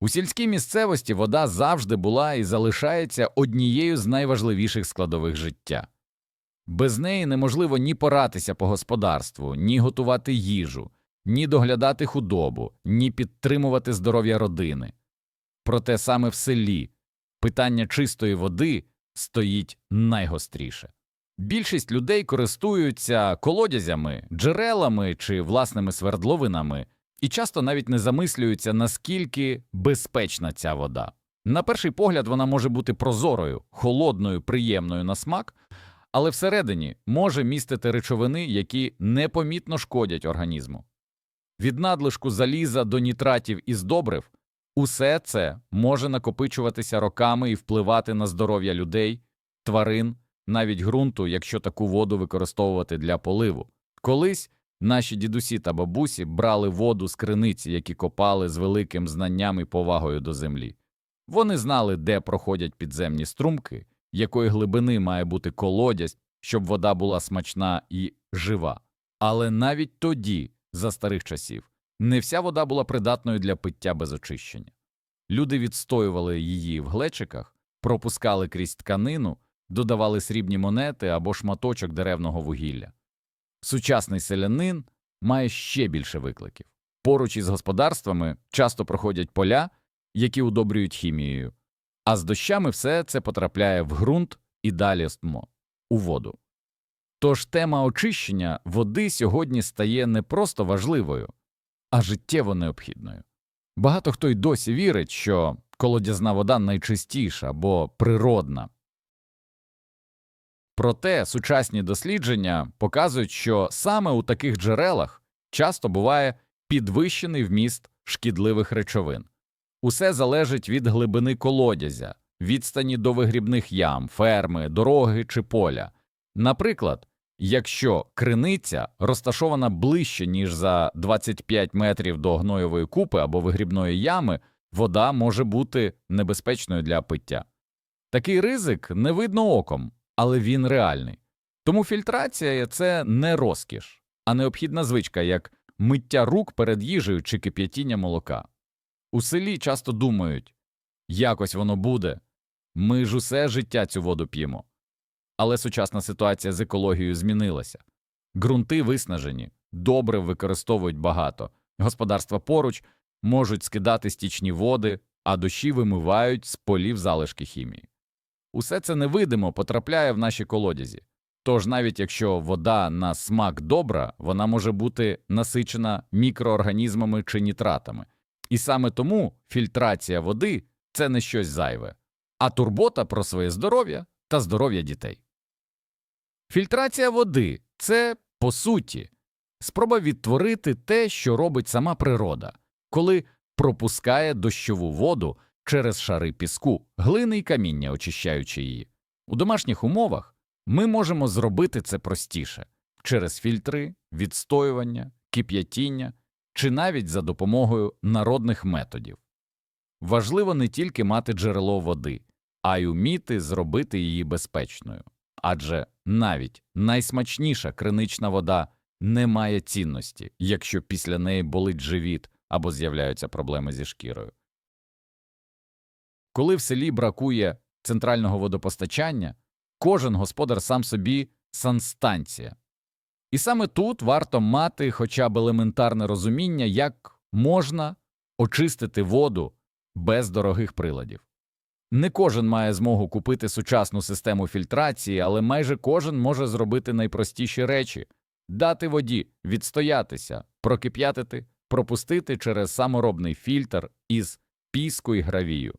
У сільській місцевості вода завжди була і залишається однією з найважливіших складових життя. Без неї неможливо ні поратися по господарству, ні готувати їжу, ні доглядати худобу, ні підтримувати здоров'я родини. Проте саме в селі питання чистої води стоїть найгостріше. Більшість людей користуються колодязями, джерелами чи власними свердловинами і часто навіть не замислюються, наскільки безпечна ця вода. На перший погляд вона може бути прозорою, холодною, приємною на смак, але всередині може містити речовини, які непомітно шкодять організму. Від надлишку заліза до нітратів із добрив усе це може накопичуватися роками і впливати на здоров'я людей, тварин, навіть ґрунту, якщо таку воду використовувати для поливу. Колись наші дідусі та бабусі брали воду з криниці, які копали з великим знанням і повагою до землі. Вони знали, де проходять підземні струмки, якої глибини має бути колодязь, щоб вода була смачна і жива. Але навіть тоді, за старих часів, не вся вода була придатною для пиття без очищення. Люди відстоювали її в глечиках, пропускали крізь тканину, додавали срібні монети або шматочок деревного вугілля. Сучасний селянин має ще більше викликів. Поруч із господарствами часто проходять поля, які удобрюють хімією, а з дощами все це потрапляє в ґрунт і далі у воду. Тож тема очищення води сьогодні стає не просто важливою, а життєво необхідною. Багато хто й досі вірить, що колодязна вода найчистіша, бо природна. Проте сучасні дослідження показують, що саме у таких джерелах часто буває підвищений вміст шкідливих речовин. Усе залежить від глибини колодязя, відстані до вигрібних ям, ферми, дороги чи поля. Наприклад, якщо криниця розташована ближче, ніж за 25 метрів до гноєвої купи або вигрібної ями, вода може бути небезпечною для пиття. Такий ризик не видно оком, але він реальний. Тому фільтрація це не розкіш, а необхідна звичка, як миття рук перед їжею чи кип'ятіння молока. У селі часто думають якось воно буде, ми ж усе життя цю воду п'ємо. Але сучасна ситуація з екологією змінилася. Ґрунти виснажені, добрив використовують багато, господарства поруч можуть скидати стічні води, а дощі вимивають з полів залишки хімії. Усе це невидимо потрапляє в наші колодязі. Тож навіть якщо вода на смак добра, вона може бути насичена мікроорганізмами чи нітратами. І саме тому фільтрація води це не щось зайве, а турбота про своє здоров'я та здоров'я дітей. Фільтрація води це, по суті, спроба відтворити те, що робить сама природа, коли пропускає дощову воду через шари піску, глини й каміння, очищаючи її. У домашніх умовах ми можемо зробити це простіше через фільтри, відстоювання, кип'ятіння чи навіть за допомогою народних методів. Важливо не тільки мати джерело води, а й уміти зробити її безпечною. Адже навіть найсмачніша кринична вода не має цінності, якщо після неї болить живіт або з'являються проблеми зі шкірою. Коли в селі бракує центрального водопостачання, кожен господар сам собі санстанція. І саме тут варто мати хоча б елементарне розуміння, як можна очистити воду без дорогих приладів. Не кожен має змогу купити сучасну систему фільтрації, але майже кожен може зробити найпростіші речі дати воді, відстоятися, прокип'ятити, пропустити через саморобний фільтр із піску і гравію.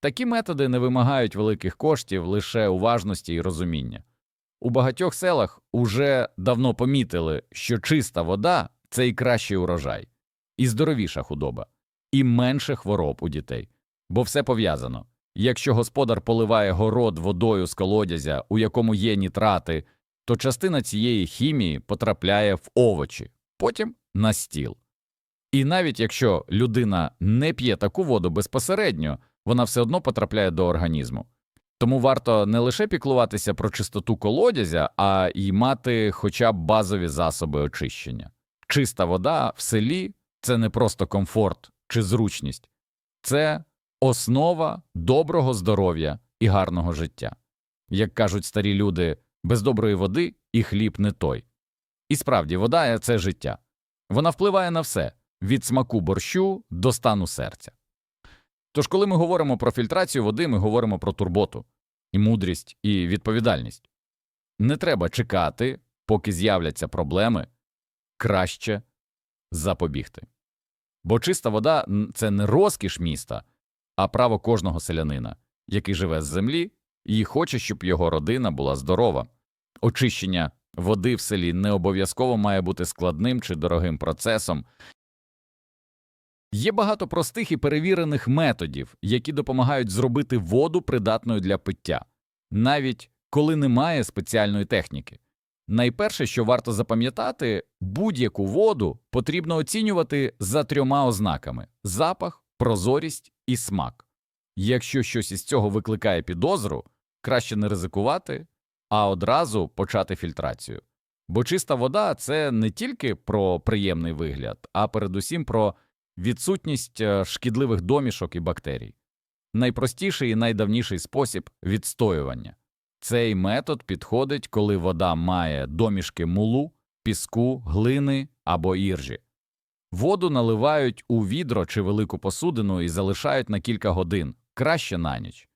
Такі методи не вимагають великих коштів, лише уважності і розуміння. У багатьох селах уже давно помітили, що чиста вода це і кращий урожай, і здоровіша худоба, і менше хвороб у дітей. Бо все пов'язано. Якщо господар поливає город водою з колодязя, у якому є нітрати, то частина цієї хімії потрапляє в овочі, потім на стіл. І навіть якщо людина не п'є таку воду безпосередньо, вона все одно потрапляє до організму. Тому варто не лише піклуватися про чистоту колодязя, а й мати хоча б базові засоби очищення. Чиста вода в селі це не просто комфорт чи зручність, це основа доброго здоров'я і гарного життя. Як кажуть старі люди, без доброї води і хліб не той. І справді, вода це життя. Вона впливає на все від смаку борщу до стану серця. Тож, коли ми говоримо про фільтрацію води, ми говоримо про турботу, і мудрість, і відповідальність. Не треба чекати, поки з'являться проблеми, краще запобігти. Бо чиста вода це не розкіш міста, а право кожного селянина, який живе з землі і хоче, щоб його родина була здорова. Очищення води в селі не обов'язково має бути складним чи дорогим процесом. Є багато простих і перевірених методів, які допомагають зробити воду придатною для пиття, навіть коли немає спеціальної техніки. Найперше, що варто запам'ятати, будь-яку воду потрібно оцінювати за трьома ознаками запах, прозорість і смак. Якщо щось із цього викликає підозру, краще не ризикувати, а одразу почати фільтрацію. Бо чиста вода це не тільки про приємний вигляд, а передусім про відсутність е, шкідливих домішок і бактерій. Найпростіший і найдавніший спосіб відстоювання. Цей метод підходить, коли вода має домішки мулу, піску, глини або іржі. Воду наливають у відро чи велику посудину і залишають на кілька годин, краще на ніч.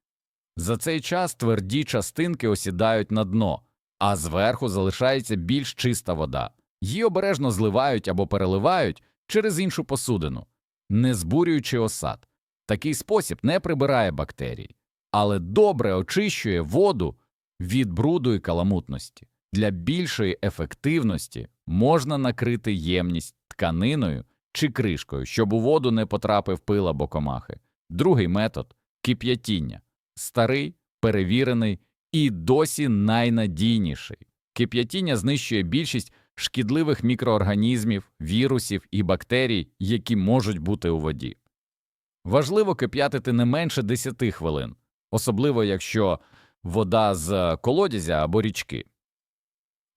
За цей час тверді частинки осідають на дно, а зверху залишається більш чиста вода. Її обережно зливають або переливають через іншу посудину, не збурюючи осад. Такий спосіб не прибирає бактерій, але добре очищує воду від бруду і каламутності. Для більшої ефективності можна накрити ємність тканиною чи кришкою, щоб у воду не потрапив пил або комахи. Другий метод кип'ятіння старий, перевірений і досі найнадійніший. Кип'ятіння знищує більшість шкідливих мікроорганізмів, вірусів і бактерій, які можуть бути у воді. Важливо кип'ятити не менше 10 хвилин, особливо якщо вода з колодязя або річки.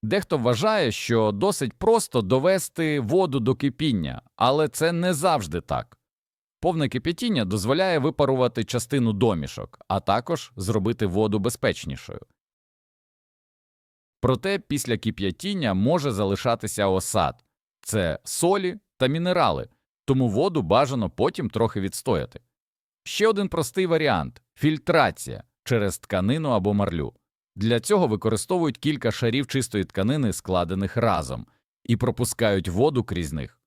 Дехто вважає, що досить просто довести воду до кипіння, але це не завжди так. Повне кипятіння дозволяє випарувати частину домішок, а також зробити воду безпечнішою. Проте після кип'ятіння може залишатися осад це солі та мінерали, тому воду бажано потім трохи відстояти. Ще один простий варіант фільтрація через тканину або марлю. Для цього використовують кілька шарів чистої тканини, складених разом, і пропускають воду крізь них.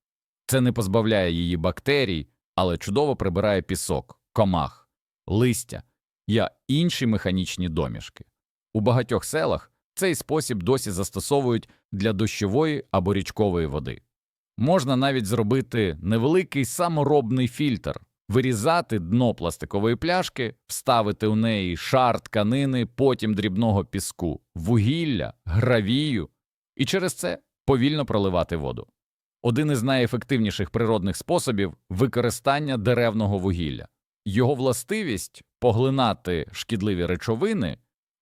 Це не позбавляє її бактерій, але чудово прибирає пісок, комах, листя і інші механічні домішки. У багатьох селах цей спосіб досі застосовують для дощової або річкової води. Можна навіть зробити невеликий саморобний фільтр, вирізати дно пластикової пляшки, вставити у неї шар тканини, потім дрібного піску, вугілля, гравію, і через це повільно проливати воду. Один із найефективніших природних способів використання деревного вугілля. Його властивість поглинати шкідливі речовини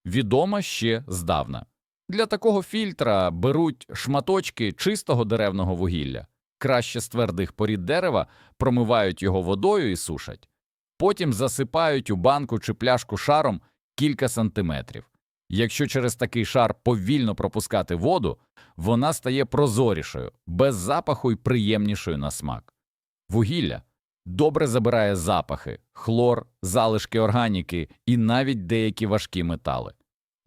відома ще здавна. Для такого фільтра беруть шматочки чистого деревного вугілля, краще з твердих порід дерева, промивають його водою і сушать. Потім засипають у банку чи пляшку шаром кілька сантиметрів. Якщо через такий шар повільно пропускати воду, вона стає прозорішою, без запаху і приємнішою на смак. Вугілля добре забирає запахи, хлор, залишки органіки і навіть деякі важкі метали.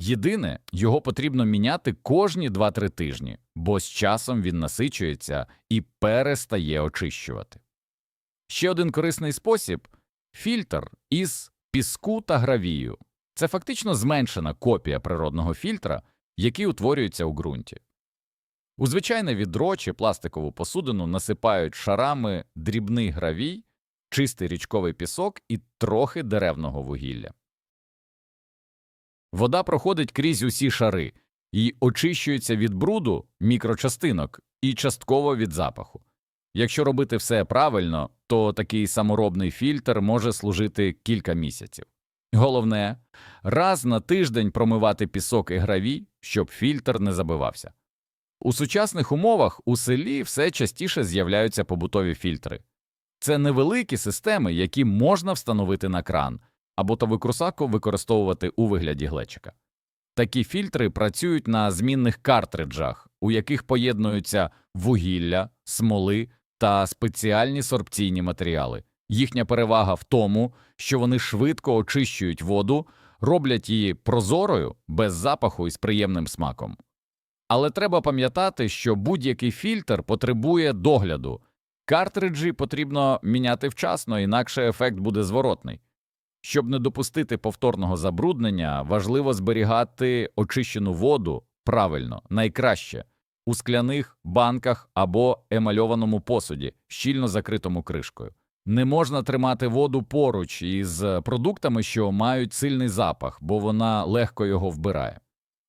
Єдине, його потрібно міняти кожні 2-3 тижні, бо з часом він насичується і перестає очищувати. Ще один корисний спосіб фільтр із піску та гравію. Це фактично зменшена копія природного фільтра, який утворюється у ґрунті. У звичайне відро чи пластикову посудину насипають шарами дрібний гравій, чистий річковий пісок і трохи деревного вугілля. Вода проходить крізь усі шари і очищується від бруду мікрочастинок і частково від запаху. Якщо робити все правильно, то такий саморобний фільтр може служити кілька місяців. Головне раз на тиждень промивати пісок і гравій, щоб фільтр не забивався. У сучасних умовах у селі все частіше з'являються побутові фільтри. Це невеликі системи, які можна встановити на кран, або то викрусаку використовувати у вигляді глечика. Такі фільтри працюють на змінних картриджах, у яких поєднуються вугілля, смоли та спеціальні сорбційні матеріали. Їхня перевага в тому, що вони швидко очищують воду, роблять її прозорою, без запаху і з приємним смаком. Але треба пам'ятати, що будь-який фільтр потребує догляду. Картриджі потрібно міняти вчасно, інакше ефект буде зворотний. Щоб не допустити повторного забруднення, важливо зберігати очищену воду правильно, найкраще у скляних банках або емальованому посуді, щільно закритому кришкою. Не можна тримати воду поруч із продуктами, що мають сильний запах, бо вона легко його вбирає.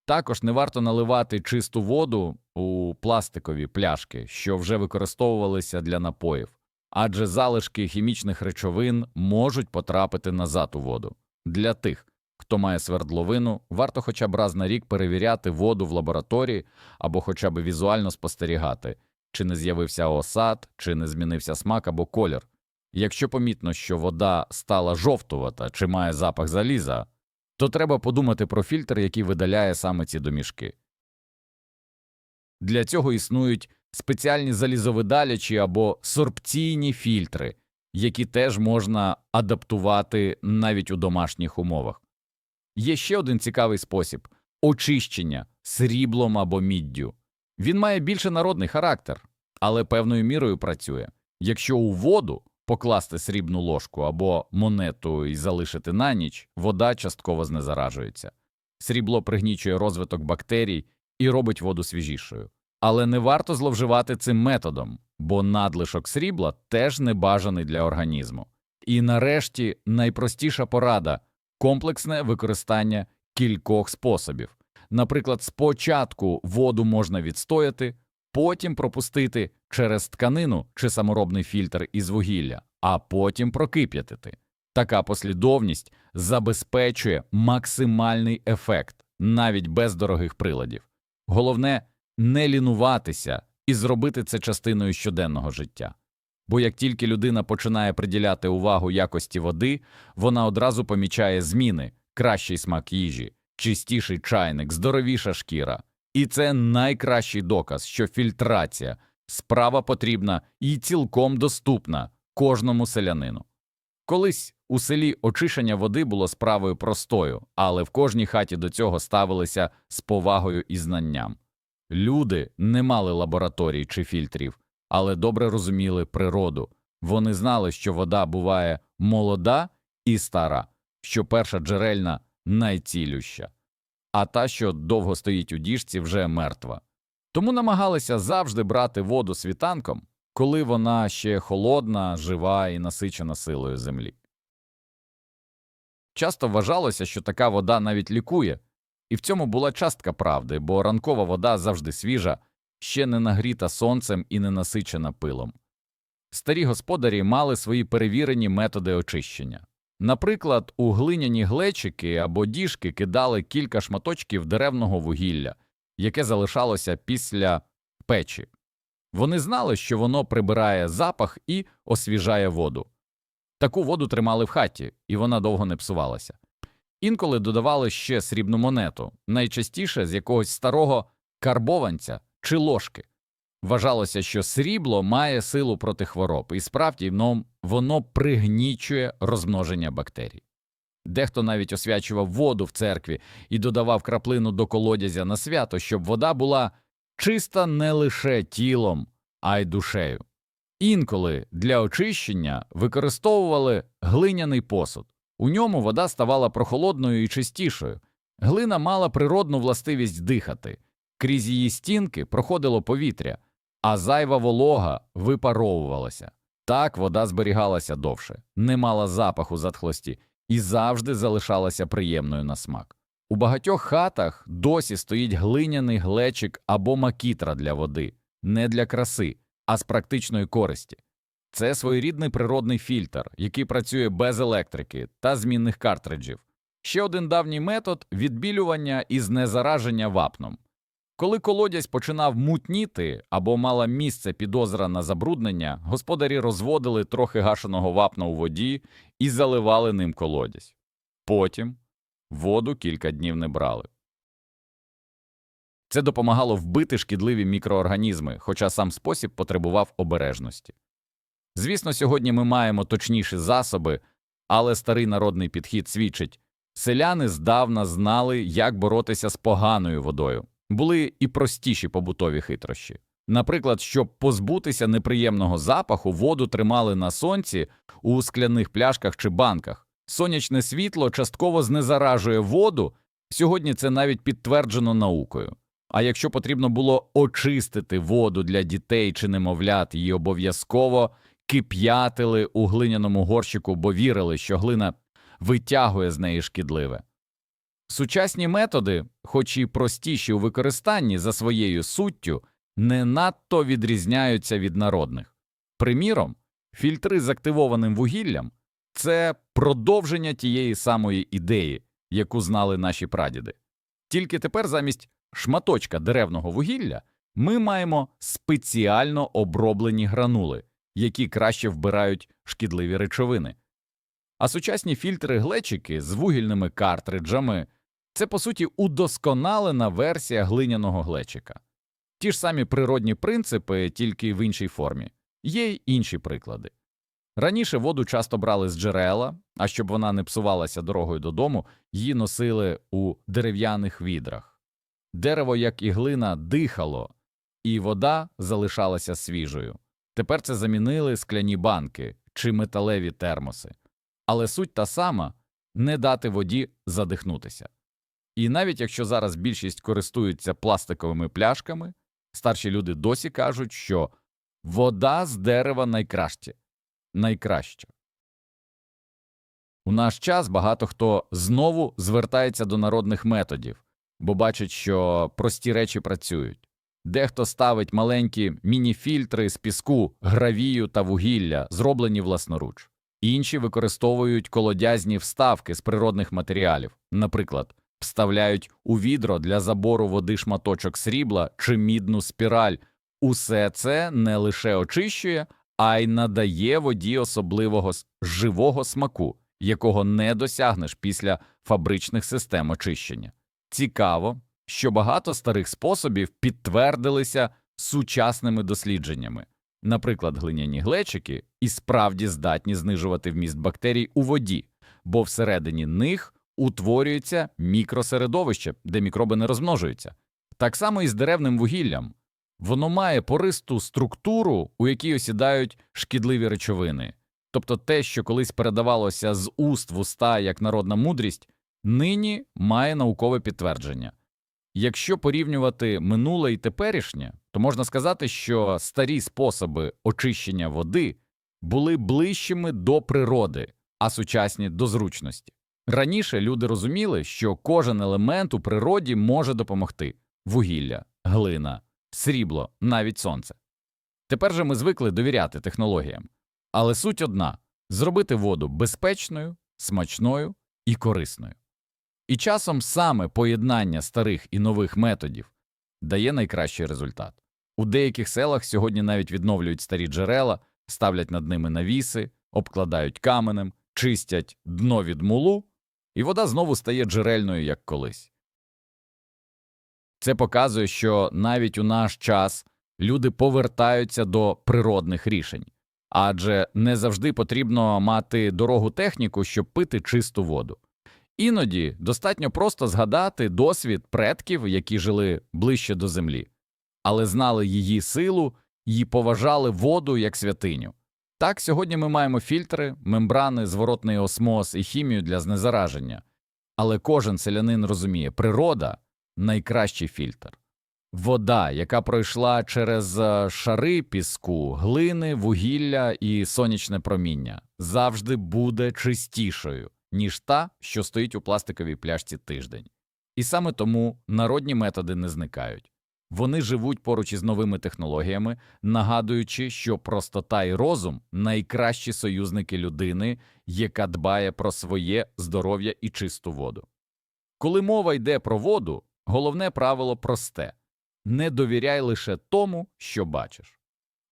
Також не варто наливати чисту воду у пластикові пляшки, що вже використовувалися для напоїв, адже залишки хімічних речовин можуть потрапити назад у воду. Для тих, хто має свердловину, варто хоча б раз на рік перевіряти воду в лабораторії або хоча б візуально спостерігати, чи не з'явився осад, чи не змінився смак або колір. Якщо помітно, що вода стала жовтувата чи має запах заліза, то треба подумати про фільтр, який видаляє саме ці домішки. Для цього існують спеціальні залізовидалячі або сорбційні фільтри, які теж можна адаптувати навіть у домашніх умовах. Є ще один цікавий спосіб очищення сріблом або міддю. Він має більше народний характер, але певною мірою працює. Якщо у воду покласти срібну ложку або монету і залишити на ніч, вода частково знезаражується. Срібло пригнічує розвиток бактерій і робить воду свіжішою. Але не варто зловживати цим методом, бо надлишок срібла теж небажаний для організму. І нарешті найпростіша порада комплексне використання кількох способів. Наприклад, спочатку воду можна відстояти, потім пропустити через тканину чи саморобний фільтр із вугілля, а потім прокип'ятити. Така послідовність забезпечує максимальний ефект навіть без дорогих приладів. Головне не лінуватися і зробити це частиною щоденного життя. Бо як тільки людина починає приділяти увагу якості води, вона одразу помічає зміни, кращий смак їжі, чистіший чайник, здоровіша шкіра. І це найкращий доказ, що фільтрація справа потрібна і цілком доступна кожному селянину. Колись у селі очищення води було справою простою, але в кожній хаті до цього ставилися з повагою і знанням. Люди не мали лабораторій чи фільтрів, але добре розуміли природу. Вони знали, що вода буває молода і стара, що перша джерельна найцілюща, а та, що довго стоїть у діжці, вже мертва. Тому намагалися завжди брати воду світанком, коли вона ще холодна, жива і насичена силою землі. Часто вважалося, що така вода навіть лікує, і в цьому була частка правди, бо ранкова вода завжди свіжа, ще не нагріта сонцем і не насичена пилом. Старі господарі мали свої перевірені методи очищення. Наприклад, у глиняні глечики або діжки кидали кілька шматочків деревного вугілля, яке залишалося після печі. Вони знали, що воно прибирає запах і освіжає воду. Таку воду тримали в хаті, і вона довго не псувалася. Інколи додавали ще срібну монету, найчастіше з якогось старого карбованця чи ложки. Вважалося, що срібло має силу проти хвороб, і справді воно, воно пригнічує розмноження бактерій. Дехто навіть освячував воду в церкві і додавав краплину до колодязя на свято, щоб вода була чиста не лише тілом, а й душею. Інколи для очищення використовували глиняний посуд. У ньому вода ставала прохолодною і чистішою. Глина мала природну властивість дихати, крізь її стінки проходило повітря, а зайва волога випаровувалася. Так вода зберігалася довше, не мала запаху затхлості і завжди залишалася приємною на смак. У багатьох хатах досі стоїть глиняний глечик або макітра для води, не для краси, а з практичної користі. Це своєрідний природний фільтр, який працює без електрики та змінних картриджів. Ще один давній метод відбілювання і знезараження вапном. Коли колодязь починав мутніти або мала місце підозра на забруднення, господарі розводили трохи гашеного вапна у воді і заливали ним колодязь. Потім воду кілька днів не брали. Це допомагало вбити шкідливі мікроорганізми, хоча сам спосіб потребував обережності. Звісно, сьогодні ми маємо точніші засоби, але старий народний підхід свідчить селяни здавна знали, як боротися з поганою водою. Були і простіші побутові хитрощі. Наприклад, щоб позбутися неприємного запаху, воду тримали на сонці у скляних пляшках чи банках. Сонячне світло частково знезаражує воду. Сьогодні це навіть підтверджено наукою. А якщо потрібно було очистити воду для дітей чи немовлят, її обов'язково кип'ятили у глиняному горщику, бо вірили, що глина витягує з неї шкідливе. Сучасні методи, хоч і простіші у використанні за своєю суттю, не надто відрізняються від народних. Приміром, фільтри з активованим вугіллям це продовження тієї самої ідеї, яку знали наші прадіди. Тільки тепер замість шматочка деревного вугілля ми маємо спеціально оброблені гранули, які краще вбирають шкідливі речовини. А сучасні фільтри-глечики з вугільними картриджами це, по суті, удосконалена версія глиняного глечика. Ті ж самі природні принципи, тільки в іншій формі. Є й інші приклади. Раніше воду часто брали з джерела, а щоб вона не псувалася дорогою додому, її носили у дерев'яних відрах. Дерево, як і глина, дихало, і вода залишалася свіжою. Тепер це замінили скляні банки чи металеві термоси. Але суть та сама не дати воді задихнутися. І навіть якщо зараз більшість користуються пластиковими пляшками, старші люди досі кажуть, що вода з дерева найкраще, найкраща. У наш час багато хто знову звертається до народних методів, бо бачить, що прості речі працюють. Дехто ставить маленькі міні-фільтри з піску, гравію та вугілля, зроблені власноруч. Інші використовують колодязні вставки з природних матеріалів, наприклад, вставляють у відро для забору води шматочок срібла чи мідну спіраль. Усе це не лише очищує, а й надає воді особливого живого смаку, якого не досягнеш після фабричних систем очищення. Цікаво, що багато старих способів підтвердилися сучасними дослідженнями. Наприклад, глиняні глечики і справді здатні знижувати вміст бактерій у воді, бо всередині них утворюється мікросередовище, де мікроби не розмножуються. Так само і з деревним вугіллям. Воно має пористу структуру, у якій осідають шкідливі речовини. Тобто те, що колись передавалося з уст в уста як народна мудрість, нині має наукове підтвердження. Якщо порівнювати минуле і теперішнє, то можна сказати, що старі способи очищення води були ближчими до природи, а сучасні до зручності. Раніше люди розуміли, що кожен елемент у природі може допомогти вугілля, глина, срібло, навіть сонце. Тепер же ми звикли довіряти технологіям. Але суть одна зробити воду безпечною, смачною і корисною. І часом саме поєднання старих і нових методів дає найкращий результат. У деяких селах сьогодні навіть відновлюють старі джерела, ставлять над ними навіси, обкладають каменем, чистять дно від мулу, і вода знову стає джерельною, як колись. Це показує, що навіть у наш час люди повертаються до природних рішень, адже не завжди потрібно мати дорогу техніку, щоб пити чисту воду. Іноді достатньо просто згадати досвід предків, які жили ближче до землі, але знали її силу і поважали воду як святиню. Так, сьогодні ми маємо фільтри, мембрани, зворотний осмоз і хімію для знезараження, але кожен селянин розуміє, природа найкращий фільтр. Вода, яка пройшла через е, шари піску, глини, вугілля і сонячне проміння, завжди буде чистішою, ніж та, що стоїть у пластиковій пляшці тиждень. І саме тому народні методи не зникають. Вони живуть поруч із новими технологіями, нагадуючи, що простота і розум найкращі союзники людини, яка дбає про своє здоров'я і чисту воду. Коли мова йде про воду, головне правило просте Не довіряй лише тому, що бачиш.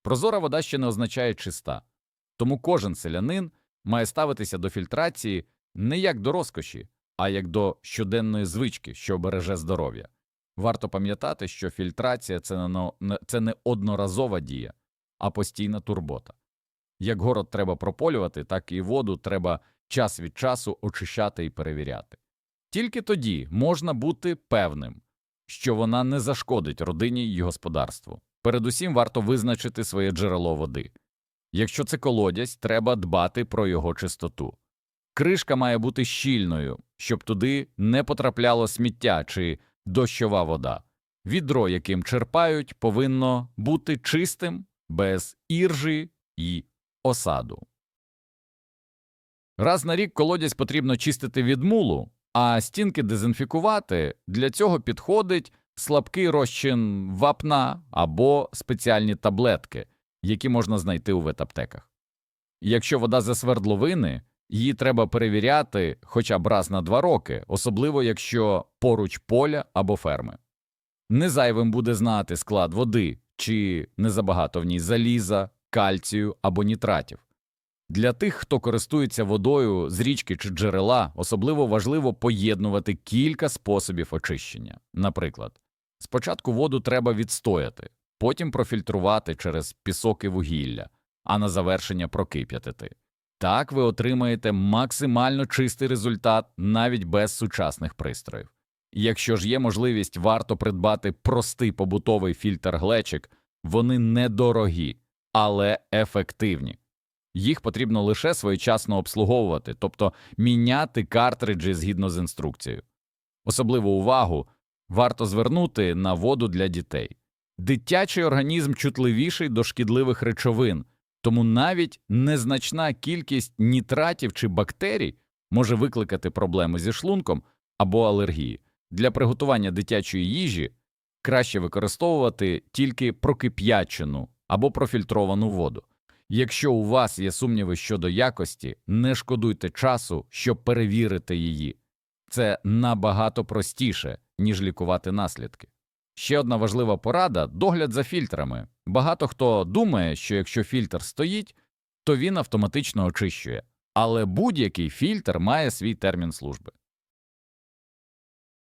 Прозора вода ще не означає чиста, тому кожен селянин має ставитися до фільтрації не як до розкоші, а як до щоденної звички, що береже здоров'я. Варто пам'ятати, що фільтрація це не, одноразова дія, а постійна турбота. Як город треба прополювати, так і воду треба час від часу очищати і перевіряти. Тільки тоді можна бути певним, що вона не зашкодить родині й господарству. Передусім варто визначити своє джерело води. Якщо це колодязь, треба дбати про його чистоту. Кришка має бути щільною, щоб туди не потрапляло сміття чи дощова вода. Відро, яким черпають, повинно бути чистим, без іржі і осаду. Раз на рік колодязь потрібно чистити від мулу, а стінки дезінфікувати. Для цього підходить слабкий розчин вапна або спеціальні таблетки, які можна знайти у ветаптеках. Якщо вода за свердловини, її треба перевіряти хоча б раз на два роки, особливо якщо поруч поля або ферми. Незайвим буде знати склад води, чи не забагато в ній заліза, кальцію або нітратів. Для тих, хто користується водою з річки чи джерела, особливо важливо поєднувати кілька способів очищення. Наприклад, спочатку воду треба відстояти, потім профільтрувати через пісок і вугілля, а на завершення прокип'ятити. Так ви отримаєте максимально чистий результат навіть без сучасних пристроїв. Якщо ж є можливість, варто придбати простий побутовий фільтр глечик, вони недорогі, але ефективні. Їх потрібно лише своєчасно обслуговувати, тобто міняти картриджі згідно з інструкцією. Особливу увагу варто звернути на воду для дітей. Дитячий організм чутливіший до шкідливих речовин, тому навіть незначна кількість нітратів чи бактерій може викликати проблеми зі шлунком або алергії. Для приготування дитячої їжі краще використовувати тільки прокип'ячену або профільтровану воду. Якщо у вас є сумніви щодо якості, не шкодуйте часу, щоб перевірити її. Це набагато простіше, ніж лікувати наслідки. Ще одна важлива порада догляд за фільтрами. Багато хто думає, що якщо фільтр стоїть, то він автоматично очищує, але будь-який фільтр має свій термін служби.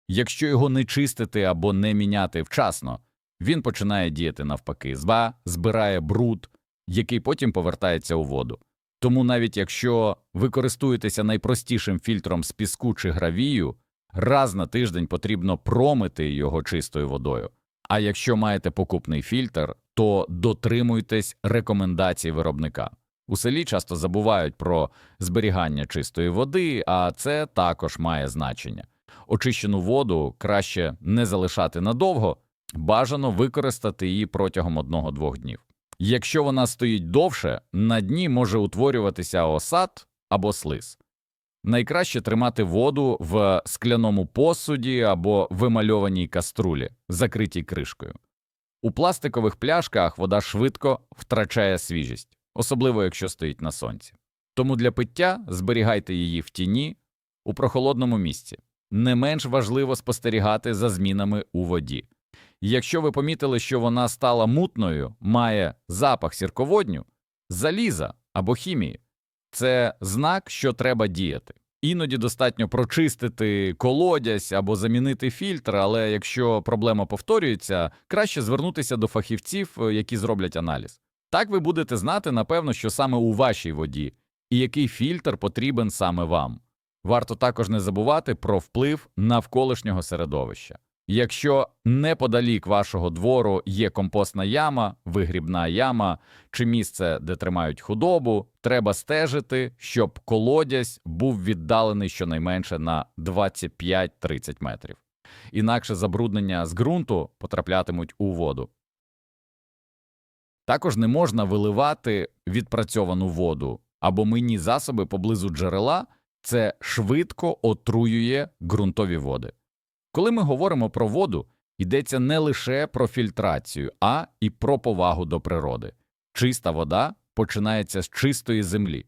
Якщо його не чистити або не міняти вчасно, він починає діяти навпаки, зба збирає бруд, який потім повертається у воду. Тому навіть якщо ви користуєтеся найпростішим фільтром з піску чи гравію, раз на тиждень потрібно промити його чистою водою. А якщо маєте покупний фільтр, то дотримуйтесь рекомендацій виробника. У селі часто забувають про зберігання чистої води, а це також має значення. Очищену воду краще не залишати надовго, бажано використати її протягом одного-двох днів. Якщо вона стоїть довше, на дні може утворюватися осад або слиз. Найкраще тримати воду в скляному посуді або вимальованій каструлі, закритій кришкою. У пластикових пляшках вода швидко втрачає свіжість, особливо якщо стоїть на сонці. Тому для пиття зберігайте її в тіні у прохолодному місці. Не менш важливо спостерігати за змінами у воді. Якщо ви помітили, що вона стала мутною, має запах сірководню, заліза або хімії, це знак, що треба діяти. Іноді достатньо прочистити колодязь або замінити фільтр, але якщо проблема повторюється, краще звернутися до фахівців, е, які зроблять аналіз. Так ви будете знати, напевно, що саме у вашій воді і який фільтр потрібен саме вам. Варто також не забувати про вплив навколишнього середовища. Якщо неподалік вашого двору є компостна яма, вигрібна яма чи місце, де тримають худобу, треба стежити, щоб колодязь був віддалений щонайменше на 25-30 метрів. Інакше забруднення з ґрунту потраплятимуть у воду. Також не можна виливати відпрацьовану воду або мийні засоби поблизу джерела, це швидко отруює ґрунтові води. Коли ми говоримо про воду, йдеться не лише про фільтрацію, а і про повагу до природи. Чиста вода починається з чистої землі.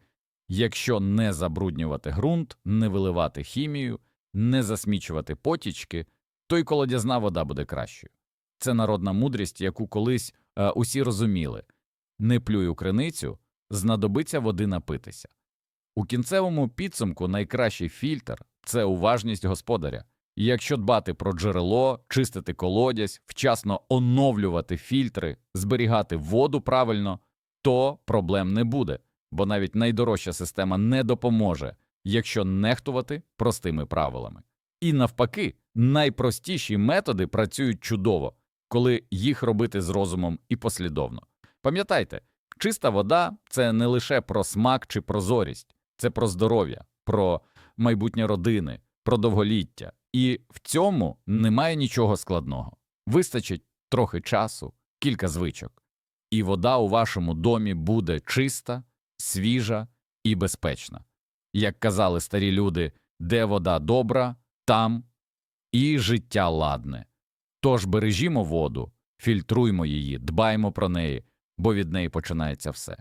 Якщо не забруднювати ґрунт, не виливати хімію, не засмічувати потічки, то й колодязна вода буде кращою. Це народна мудрість, яку колись е, усі розуміли. Не плюй у криницю, знадобиться води напитися. У кінцевому підсумку найкращий фільтр це уважність господаря. Якщо дбати про джерело, чистити колодязь, вчасно оновлювати фільтри, зберігати воду правильно, то проблем не буде, бо навіть найдорожча система не допоможе, якщо нехтувати простими правилами. І навпаки, найпростіші методи працюють чудово, коли їх робити з розумом і послідовно. Пам'ятайте, чиста вода це не лише про смак чи прозорість, це про здоров'я, про майбутнє родини, про довголіття. І в цьому немає нічого складного. Вистачить трохи часу, кілька звичок, і вода у вашому домі буде чиста, свіжа і безпечна. Як казали старі люди, де вода добра, там і життя ладне. Тож бережімо воду, фільтруймо її, дбаймо про неї, бо від неї починається все.